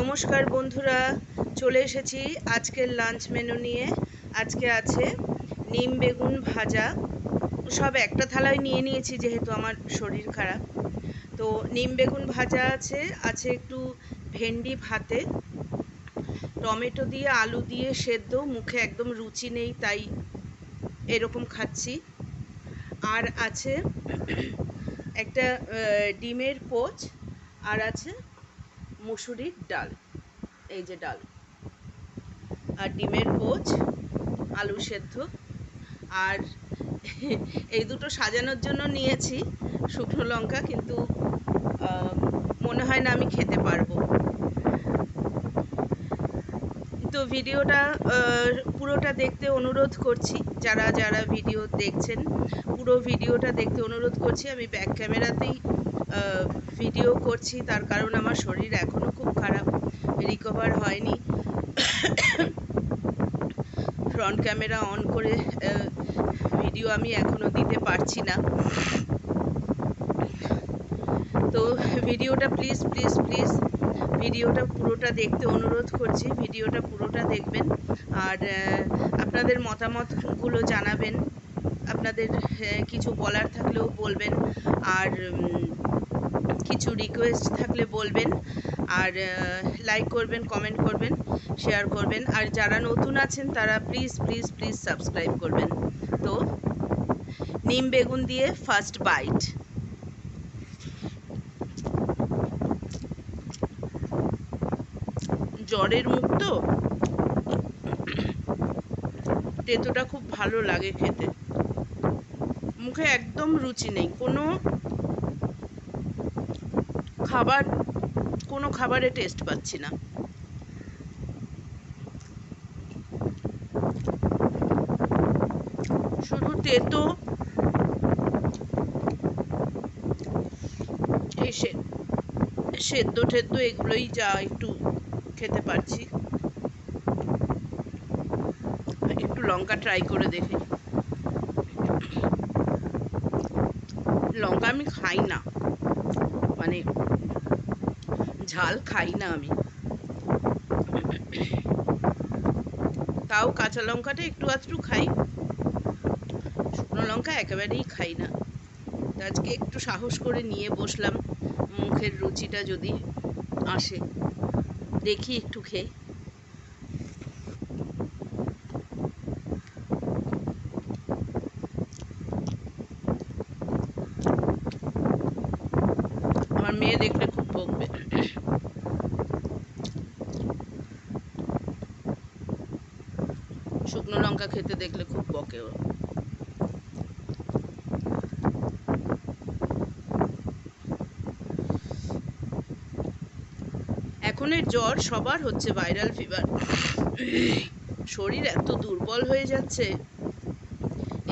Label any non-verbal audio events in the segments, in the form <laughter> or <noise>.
নমস্কার বন্ধুরা, চলে এসেছি আজকের লাঞ্চ মেনু নিয়ে। আজকে আছে নিম বেগুন ভাজা। সব একটা থালায় নিয়ে নিয়েছি যেহেতু আমার শরীর খারাপ। তো নিম বেগুন ভাজা আছে আছে একটু ভেন্ডি ভাতে। টমেটো দিয়ে, আলু দিয়ে সেদ্ধ, মুখে একদম রুচি নেই, তাই এরকম খাচ্ছি। আর আছে একটা ডিমের পোচ, আর আছে মুসুরির ডাল, এই যে ডাল। আর ডিমের পোচ আলু সেদ্ধ। আর এই দুটো সাজানোর জন্য নিয়েছি শুকনো লঙ্কা, কিন্তু মনে হয় না আমি খেতে পারব। তো ভিডিওটা পুরোটা দেখতে অনুরোধ করছি, যারা যারা ভিডিও দেখছেন, পুরো ভিডিওটা দেখতে অনুরোধ করছি। আমি ব্যাক ক্যামেরাতেই ভিডিও করছি, তার কারণ আমার শরীর এখনও খুব খারাপ। রিকভার হয়নি। ফ্রন্ট ক্যামেরা অন করে ভিডিও আমি এখনও দিতে পারছি না। তো ভিডিওটা প্লিজ প্লিজ প্লিজ ভিডিওটা পুরোটা দেখতে অনুরোধ করছি ভিডিওটা পুরোটা দেখবেন। আর আপনাদের মতামতগুলো জানাবেন। আপনাদের কিছু বলার থাকলেও বলবেন। আর কিছু রিকোয়েস্ট থাকলে বলবেন। আর লাইক করবেন কমেন্ট করবেন শেয়ার করবেন। আর যারা নতুন আছেন, তারা প্লিজ প্লিজ প্লিজ সাবস্ক্রাইব করবেন। তো, নিম বেগুন দিয়ে ফার্স্ট বাইট জ্বরের মুখ তো? তেতোটা খুব ভালো লাগে খেতে। মুখে একদম রুচি নেই। কোনো খাবার, কোনো খাবারে টেস্ট পাচ্ছি না। শুধু তেতো, এই সেদ্ধ টেদ্ধ এগুলোই যা একটু খেতে পারছি। একটু লঙ্কা ট্রাই করে দেখি। লঙ্কা আমি খাই না। মানে ঝাল খাই না আমি। তাও কাঁচা লঙ্কাটা একটু আধটু খাই। শুকনো লঙ্কা একেবারেই খাই না। আজকে একটু সাহস করে নিয়ে বসলাম, মুখের রুচিটা যদি আসে। দেখি একটু খেয়ে। আমার মেয়ে দেখলে খুব বকবে শুকনো লঙ্কা খেতে দেখলে খুব বকে ও। এখনের জ্বর সবার হচ্ছে ভাইরাল ফিভার শরীর এত দুর্বল হয়ে যাচ্ছে,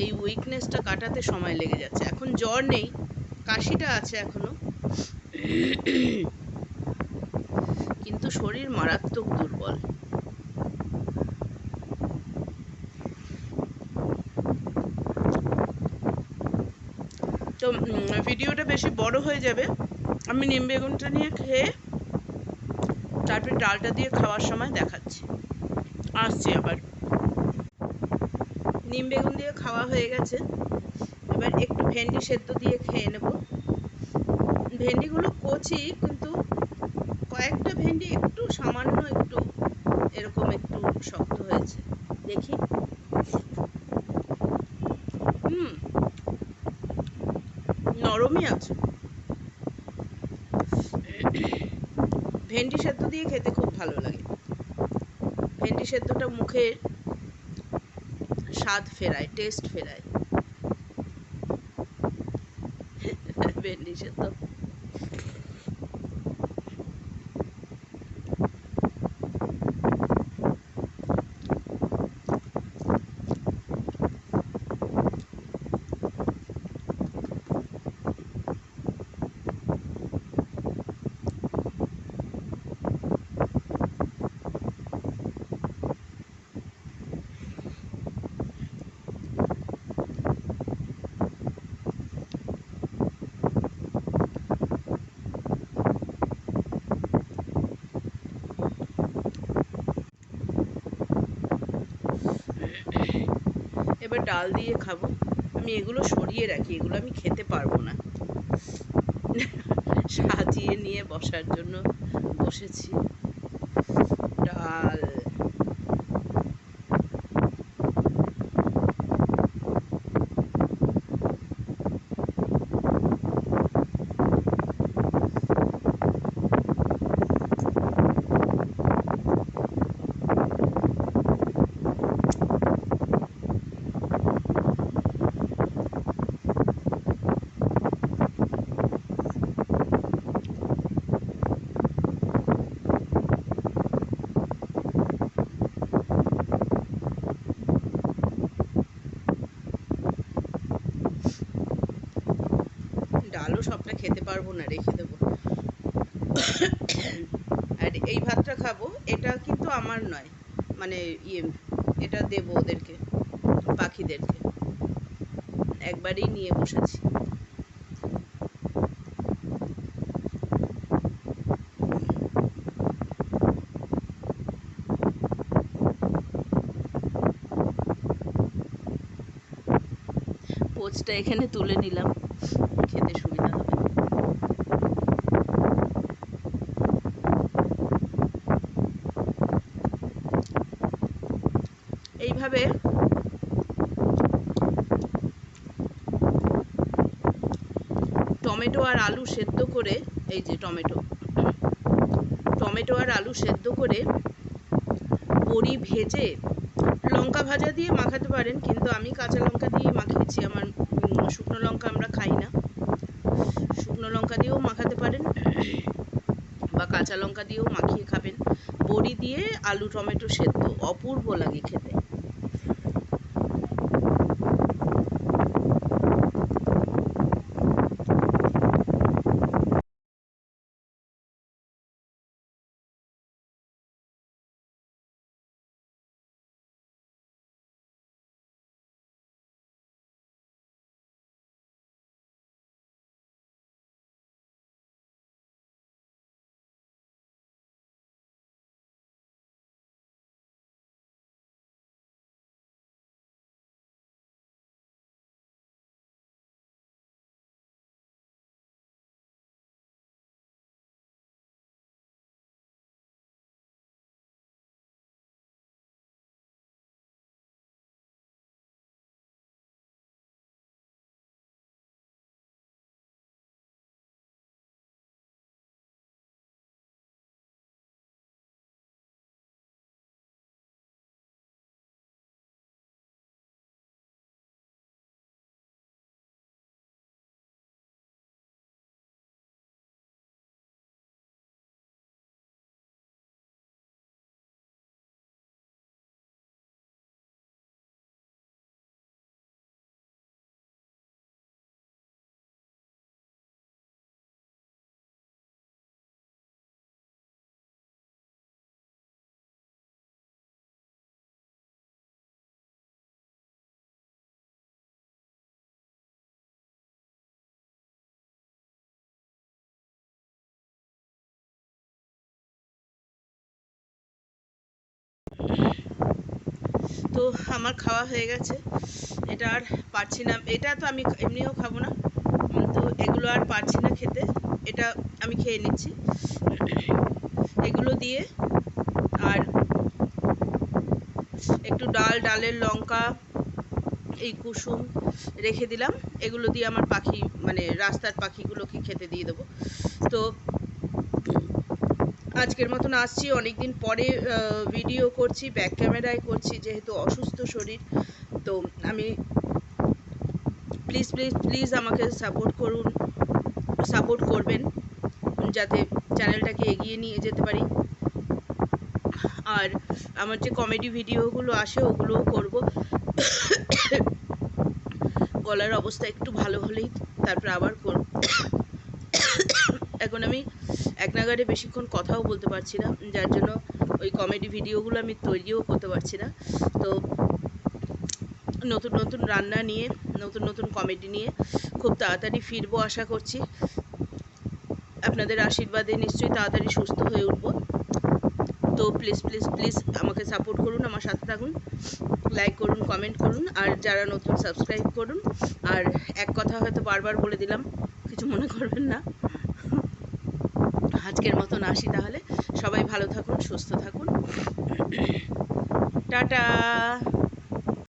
এই উইকনেসটা কাটাতে সময় লেগে যাচ্ছে। এখন জ্বর নেই, কাশিটা আছে এখনও। কিন্তু শরীর মারাত্মক দুর্বল। তো ভিডিওটা বেশি বড় হয়ে যাবে। আমি নিম বেগুনটা নিয়ে খেয়ে, তারপরে ডালটা দিয়ে খাওয়ার সময় দেখাচ্ছি। আসছি আবার। নিম বেগুন দিয়ে খাওয়া হয়ে গেছে। এবার একটু ভেন্ডি সেদ্ধ দিয়ে খেয়ে নেব। ভেন্ডিগুলো কচি, কিন্তু কয়েকটা ভেন্ডি একটু সামান্য একটু, এরকম একটু শক্ত হয়েছে। দেখি। নরমই আছে? ভেন্ডি সেদ্ধ দিয়ে খেতে খুব ভালো লাগে। ভেন্ডি সেদ্ধটা মুখে স্বাদ ফেরায় টেস্ট ফেরায়। ভেন্ডি সেদ্ধ ডাল দিয়ে খাব। আমি এগুলো সরিয়ে রাখি, এগুলো আমি খেতে পারব না। সাজিয়ে নিয়ে বসার জন্য বসেছি। ডাল। পারব না, রেখে দেবো। আর এই ভাতটা খাব, এটা কিন্তু আমার নয় মানে ইয়ে এটা দেবো ওদেরকে, পাখিদেরকে। একবারেই নিয়ে বসেছি। পোচটা এখানে তুলে নিলাম, খেতে সুবিধা হবে। এইভাবে টমেটো আর আলু সেদ্ধ করে, এই যে টমেটো টমেটো আর আলু সেদ্ধ করে বড়ি ভেজে লঙ্কা ভাজা দিয়ে মাখাতে পারেন, কিন্তু আমি কাঁচা লঙ্কা দিয়ে মাখিয়েছি, আমার শুকনো লঙ্কা আমরা খাই না। শুকনো লঙ্কা দিয়েও মাখাতে পারেন বা কাঁচা লঙ্কা দিয়েও মাখিয়ে খাবেন। বড়ি দিয়ে আলু, টমেটো সেদ্ধ অপূর্ব লাগে খেতে। তো আমার খাওয়া হয়ে গেছে। এটা আর পারছি না। এটা তো আমি এমনিও খাব না। তো এগুলো আর পারছি না খেতে। এটা আমি খেয়ে নিচ্ছি। এগুলো দিয়ে আর একটু ডাল, ডালের লঙ্কা, এই কুসুম রেখে দিলাম। এগুলো দিয়ে আমার পাখি মানে রাস্তার পাখিগুলোকে খেতে দিয়ে দেবো। তো আজকের মতন আসছি। অনেক দিন পরে ভিডিও করছি ব্যাক ক্যামেরায় করছি, যেহেতু অসুস্থ শরীর। তো আমি প্লিজ প্লিজ প্লিজ আমাকে সাপোর্ট করুন সাপোর্ট করবেন, যাতে চ্যানেলটাকে এগিয়ে নিয়ে যেতে পারি। আর আমার যে কমেডি ভিডিওগুলো আসে, ওগুলোও করব। <coughs> গলার অবস্থা একটু ভালো হলেই তারপর আবার করব। এখন আমি এক নাগারে বেশিক্ষণ কথাও বলতে পারছি না, যার জন্য ওই কমেডি ভিডিওগুলো আমি তৈরিও করতে পারছি না। তো নতুন নতুন রান্না নিয়ে, নতুন নতুন কমেডি নিয়ে খুব তাড়াতাড়ি ফিরবো আশা করছি। আপনাদের আশীর্বাদে নিশ্চয়ই তাড়াতাড়ি সুস্থ হয়ে উঠবো। তো প্লিজ প্লিজ প্লিজ আমাকে সাপোর্ট করুন, আমার সাথে থাকুন লাইক করুন কমেন্ট করুন, আর যারা নতুন সাবস্ক্রাইব করুন, আর এক কথা হয়তো বারবার বলে দিলাম, কিছু মনে করবেন না। আজকের মতন আসি তাহলে। সবাই ভালো থাকুন সুস্থ থাকুন। টাটা!